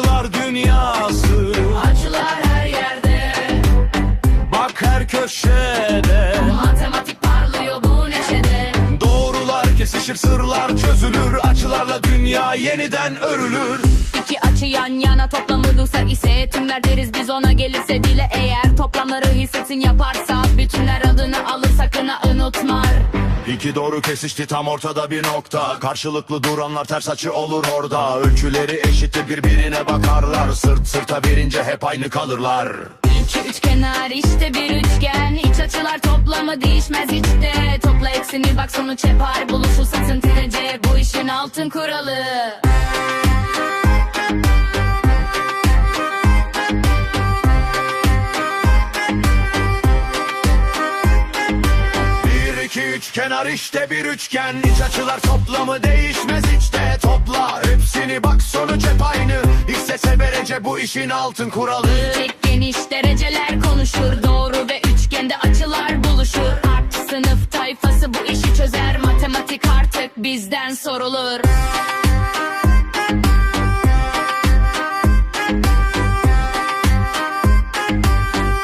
Acılar dünyası. Acılar her yerde. Bak her köşede. Matematik parlıyor bu neşede. Doğrular kesişir sırlar çözülür. Acılarla dünya yeniden örülür. İki açı yan yana toplamı ise Tümler deriz. Biz ona gelirse dile eğer Toplamları hissetsin yaparsa Bütünler alır İki doğru kesişti tam ortada bir nokta. Karşılıklı duranlar ters açı olur orada. Ölçüleri eşittir birbirine bakarlar. Sırt sırta verince hep aynı kalırlar. İki üç kenar işte bir üçgen. İç açılar toplamı değişmez hiç de Topla hepsini bak sonuç hep Buluşursa derece bu işin altın kuralı iki üç kenar işte bir üçgen. İç açılar toplamı değişmez hiç Topla. Hepsini bak sonuç hep aynı. Hissese verece bu işin altın kuralı. Tek geniş dereceler konuşur. Doğru ve üçgende açılar buluşur. Art sınıf tayfası bu işi çözer. Matematik artık bizden sorulur.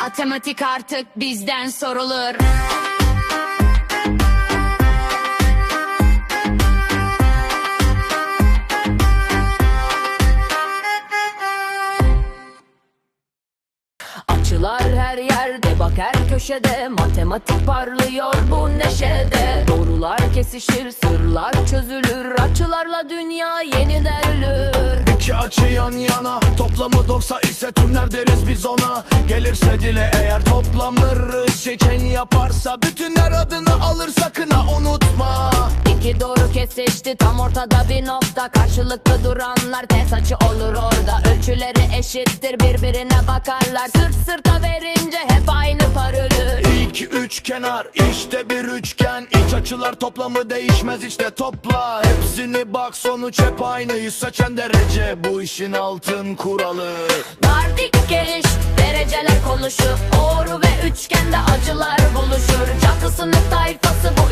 Matematik artık bizden sorulur her yerde. Bak her köşede Matematik parlıyor bu neşede. Doğrular kesişir sırlar çözülür. Açılarla dünya yeniden ölür İki açı yan yana toplamı 90 ise tümler deriz biz ona. Gelirse dile eğer toplamları seçen yaparsa Bütünler adını alır sakın ha unutma İki doğru kesişti tam ortada bir nokta. Karşılıklı duranlar ters açı olur orada. Ölçüleri eşittir birbirine bakarlar. Sırt sırta verince hep aynı parölür İki üç kenar işte bir üçgen. İç açılar toplamı değişmez işte topla. Hepsini bak sonuç hep aynı Seçen derece. Bu işin altın kuralı. Dar dik geniş dereceler konuşur. Doğru ve üçgende acılar buluşur. Çatı sınıf tayfası bu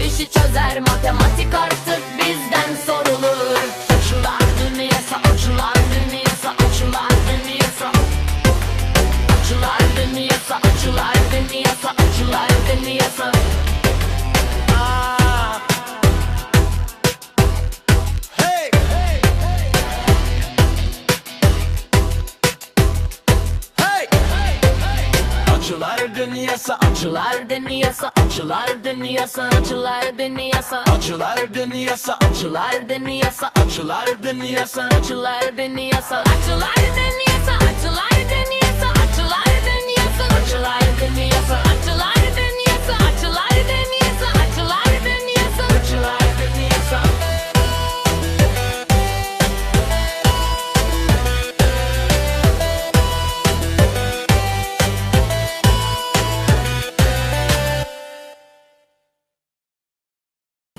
çözer Matematik artık bizden sorulur. Açılar dünyası açılar dünyası açılar dünyası Açılar dünyası açılar dünyası açılar dünyası! Açılar dünyası Açılar dünyası açılar dünyası açılar dünyası Açılar dünyası Açılar dünyası Açılar dünyası Açılar dünyası Açılar dünyası Açılar dünyası Açılar dünyası Açılar dünyası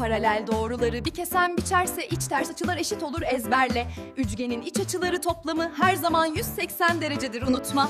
Paralel doğruları bir kesen biçerse iç ters açılar eşit olur ezberle. Üçgenin iç açıları toplamı her zaman 180 derecedir unutma.